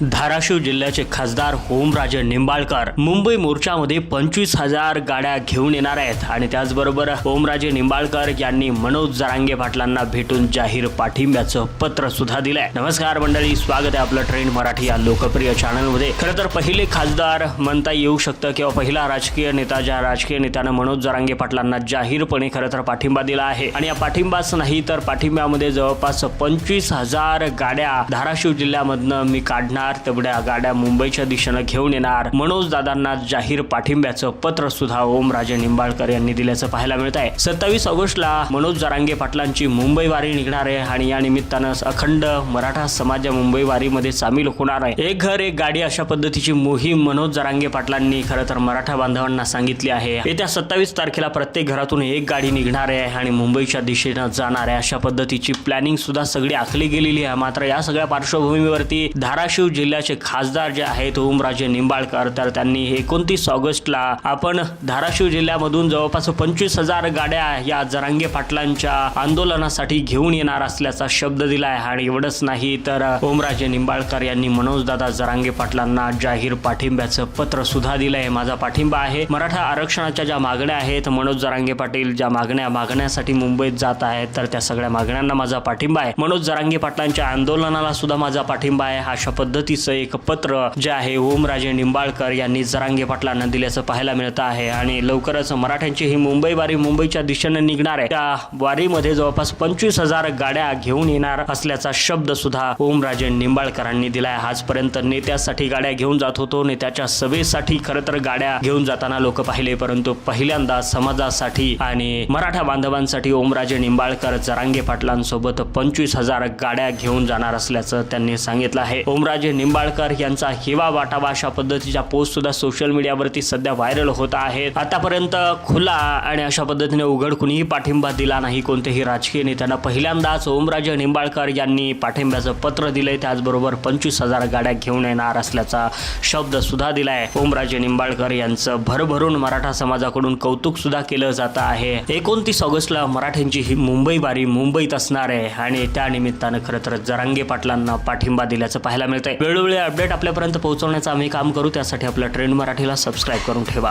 धाराशिव जिल्ह्याचे खासदार ओमराजे निंबाळकर मुंबई मोर्चामध्ये पंचवीस हजार गाड्या घेऊन येणार आहेत. आणि त्याचबरोबर ओमराजे निंबाळकर यांनी मनोज जरांगे पाटलांना भेटून जाहीर पाठिंब्याचं पत्र सुद्धा दिलंय. नमस्कार मंडळी स्वागत आहे आपलं ट्रेंड मराठी या लोकप्रिय चॅनलमध्ये. खरं तर पहिले खासदार म्हणता येऊ शकतं किंवा पहिला राजकीय नेता ज्या राजकीय नेत्यानं मनोज जरांगे पाटलांना जाहीरपणे खरं तर पाठिंबा दिला आहे. आणि या पाठिंबाच नाही तर पाठिंब्यामध्ये जवळपास पंचवीस हजार गाड्या धाराशिव जिल्ह्यामधनं मी काढणार तेवढ्या गाड्या मुंबईच्या दिशेनं घेऊन येणार. मनोज दादांना जाहीर पाठिंब्याचं पत्र सुद्धा ओमराजे निंबाळकर यांनी दिल्याचं पाहायला मिळत आहे सत्तावीस ऑगस्टला मनोज जरांगे पाटलांची मुंबई वारी निघणार आहे आणि या निमित्तानं अखंड मराठा समाज या मुंबई वारीमध्ये सामील होणार आहे. एक घर एक गाडी अशा पद्धतीची मोहीम मनोज जरांगे पाटलांनी खरं तर मराठा बांधवांना सांगितली आहे. येत्या सत्तावीस तारखेला प्रत्येक घरातून एक गाडी निघणार आहे आणि मुंबईच्या दिशेनं जाणार आहे अशा पद्धतीची प्लॅनिंग सुद्धा सगळी आखली गेलेली आहे. मात्र या सगळ्या पार्श्वभूमीवरती धाराशिव जिल्ह्याचे खासदार जे आहेत ओमराजे निंबाळकर तर त्यांनी एकोणतीस ऑगस्टला आपण धाराशिव जिल्ह्यामधून जवळपास पंचवीस हजार गाड्या या जरांगे पाटलांच्या आंदोलनासाठी घेऊन येणार असल्याचा शब्द दिला आहे आणि एवढंच नाही तर ओमराजे निंबाळकर यांनी मनोजदादा जरांगे पाटलांना जाहीर पाठिंब्याचं पत्र सुद्धा दिलं आहे माझा पाठिंबा आहे मराठा आरक्षणाच्या ज्या मागण्या आहेत मनोज जरांगे पाटील ज्या मागण्या मागण्यासाठी मुंबईत जात आहेत तर त्या सगळ्या मागण्यांना माझा पाठिंबा आहे. मनोज जरांगे पाटलांच्या आंदोलनाला सुद्धा माझा पाठिंबा आहे अशा पद्धतीचं एक पत्र जे आहे ओमराजे निंबाळकर यांनी जरांगे पाटलांना दिल्याचं पाहायला मिळतं आहे. आणि लवकरच मराठ्यांची ही मुंबई वारी मुंबईच्या दिशेने निघणार आहे. त्या वारीमध्ये जवळपास पंचवीस हजार गाड्या घेऊन येणार असल्याचा शब्द सुद्धा ओमराजे निंबाळकरांनी दिलाय. आजपर्यंत नेत्यासाठी गाड्या घेऊन जात होतो नेत्याच्या सभेसाठी खरं तर गाड्या घेऊन जाताना लोक पाहिले परंतु पहिल्यांदा समाजासाठी आणि मराठा बांधवांसाठी ओमराजे निंबाळकर जरांगे पाटलांसोबत पंचवीस हजार गाड्या घेऊन जाणार असल्याचं त्यांनी सांगितलं आहे. ओमराजे निंबाळकर यांचा हिवा वाटावा अशा पद्धतीच्या पोस्ट सुद्धा सोशल मीडियावरती सध्या व्हायरल होत आहेत. आतापर्यंत खुला आणि अशा पद्धतीने उघड कुणीही पाठिंबा दिला नाही कोणत्याही राजकीय नेत्यांना. पहिल्यांदाच ओमराजे निंबाळकर यांनी पाठिंब्याचं पत्र दिलंय. त्याचबरोबर पंचवीस हजार गाड्या घेऊन येणार असल्याचा शब्द सुद्धा दिलाय. ओमराजे निंबाळकर यांचं भरभरून मराठा समाजाकडून कौतुक सुद्धा केलं जात आहे. एकोणतीस ऑगस्टला मराठ्यांची ही मुंबई वारी मुंबईत असणार आहे आणि त्या निमित्तानं खरं तर जरांगे पाटलांना पाठिंबा दिल्याचं पाहायला मिळतंय. वेळोवेळी अपडेट आपल्यापर्यंत पोहोचवण्याचं आम्ही काम करू. त्यासाठी आपल्या ट्रेंड मराठीला सबस्क्राईब करून ठेवा.